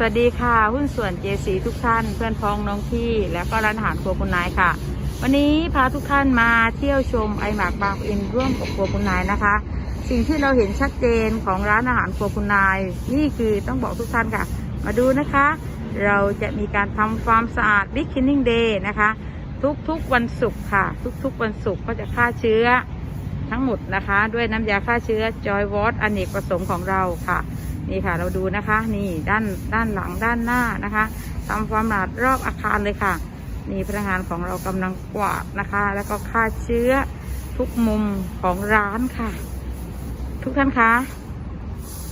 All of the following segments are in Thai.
สวัสดีค่ะ หุ้นส่วน JC ทุกท่าน เพื่อนพ้องน้องพี่ และก็ร้านอาหารครัวคุณนายค่ะ วันนี้พาทุกท่านมาเที่ยวชมไอหมากบางอินร่วมกับครัวคุณนายนะคะ สิ่งที่เราเห็นชัดเจนของร้านอาหารครัวคุณนาย นี่คือต้องบอกทุกท่านค่ะ มาดูนะคะ เราจะมีการทำความสะอาด Big Cleaning Day นะคะ ทุกๆวันศุกร์ค่ะ ทุกๆวันศุกร์ก็จะฆ่าเชื้อทั้งหมดนะคะ ด้วยน้ำยาฆ่าเชื้อ Joy w a t อเนกประสงค์ของเราค่ะ นี่ค่ะ เราดูนะคะ นี่ด้านด้านหลังด้านหน้านะคะทำความสะอาดรอบอาคารเลยค่ะ นี่พนักงานของเรากำลังกวาดนะคะ แล้วก็ฆ่าเชื้อทุกมุมของร้านค่ะ ทุกท่านคะ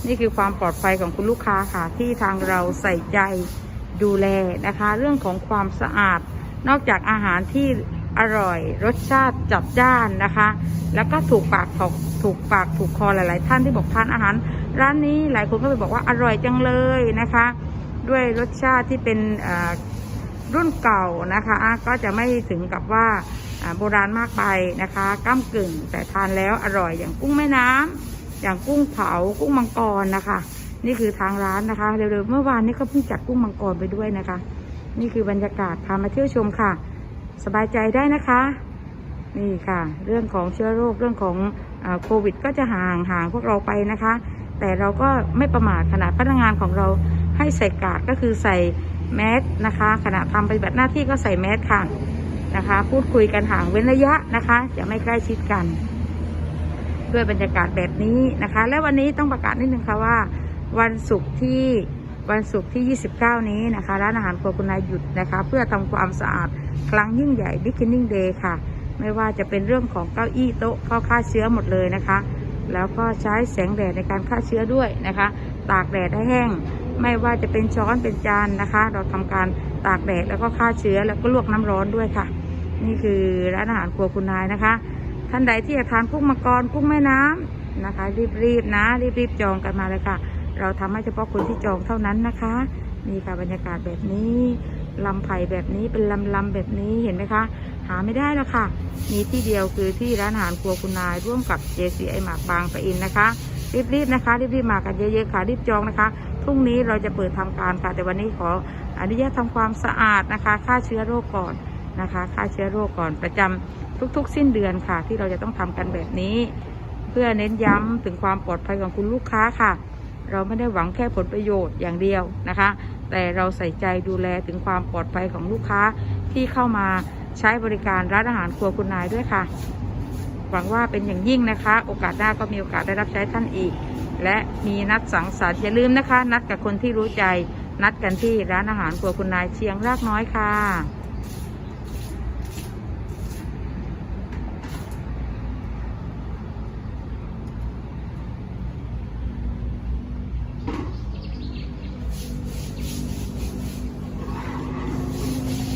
นี่คือความปลอดภัยของคุณลูกค้าค่ะ ที่ทางเราใส่ใจดูแลนะคะ เรื่องของความสะอาด นอกจากอาหารที่อร่อยรสชาติจัดจ้านนะคะ แล้วก็ถูกปากถูกถูกปากถูกคอหลาย ๆ ท่านที่บอกทานอาหาร ร้านนี้หลายคนก็ไปบอกว่าอร่อยจังเลยนะคะ ด้วยรสชาติที่เป็นรุ่นเก่านะคะ ก็จะไม่ถึงกับว่าโบราณมากไปนะคะก้ามกึ่งแต่ทานแล้วอร่อยอย่างกุ้งแม่น้ำอย่างกุ้งเผากุ้งมังกรนะคะ นี่คือทางร้านนะคะเร็วๆเมื่อวานนี้ก็เพิ่งจัดกุ้งมังกรไปด้วยนะคะ นี่คือบรรยากาศพามาเที่ยวชมค่ะ สบายใจได้นะคะ นี่ค่ะ เรื่องของเชื้อโรคเรื่องของโควิด ก็จะห่างห่างพวกเราไปนะคะ แต่เราก็ไม่ประมาทขนาดพนักงานของเราให้ใส่กาดก็คือใส่แมสนะคะขณะทำปฏิบัติหน้าที่ก็ใส่แมสค่ะนะคะ พูดคุยกันห่างเว้นระยะนะคะจะไม่ใกล้ชิดกัน ด้วยบรรยากาศแบบนี้นะคะ และวันนี้ต้องประกาศนิดนึงค่ะว่า วันศุกร์ที่วันศุกร์ที่ 29 นี้นะคะร้านอาหารครัวคุณนายหยุดนะคะ เพื่อทำความสะอาดครั้งยิ่งใหญ่ Beginning Day ค่ะ ไม่ว่าจะเป็นเรื่องของเก้าอี้โต๊ะเข้าฆ่าเชื้อหมดเลยนะคะ แล้วก็ใช้แสงแดดในการฆ่าเชื้อด้วยนะคะ ตากแดดให้แห้ง ไม่ว่าจะเป็นช้อนเป็นจานนะคะ เราทำการตากแดดแล้วก็ฆ่าเชื้อแล้วก็ลวกน้ำร้อนด้วยค่ะ นี่คือร้านอาหารครัวคุณนายนะคะ ท่านใดที่อยากทานกุ้งมังกรกุ้งแม่น้ำนะคะ รีบๆนะ รีบๆจองกันมาเลยค่ะ เราทำให้เฉพาะคนที่จองเท่านั้นนะคะนี่ค่ะบรรยากาศแบบนี้ ลำไผ่แบบนี้เป็นลำลำๆแบบนี้เห็นไหมคะ หาไม่ได้แล้วค่ะ มีที่เดียวคือที่ร้านอาหารครัวคุณนายร่วมกับ JCI หมากบางปะอินนะคะ รีบๆนะคะ รีบๆมากันเยอะๆค่ะ รีบจองนะคะพรุ่งนี้เราจะเปิดทำการค่ะแต่วันนี้ขออนุญาตทำความสะอาดนะคะฆ่าเชื้อโรคก่อนนะคะฆ่าเชื้อโรคก่อนประจำทุกๆ สิ้นเดือนค่ะ ที่เราจะต้องทำกันแบบนี้ เพื่อเน้นย้ำถึงความปลอดภัยของคุณลูกค้าค่ะ เราไม่ได้หวังแค่ผลประโยชน์อย่างเดียวนะคะ แต่เราใส่ใจดูแลถึงความปลอดภัยของลูกค้าที่เข้ามาใช้บริการร้านอาหารครัวคุณนายด้วยค่ะ หวังว่าเป็นอย่างยิ่งนะคะ โอกาสหน้าก็มีโอกาสได้รับใช้ท่านอีก และมีนัดสังสรรค์อย่าลืมนะคะ นัดกับคนที่รู้ใจ นัดกันที่ร้านอาหารครัวคุณนายเชียงรากน้อยค่ะ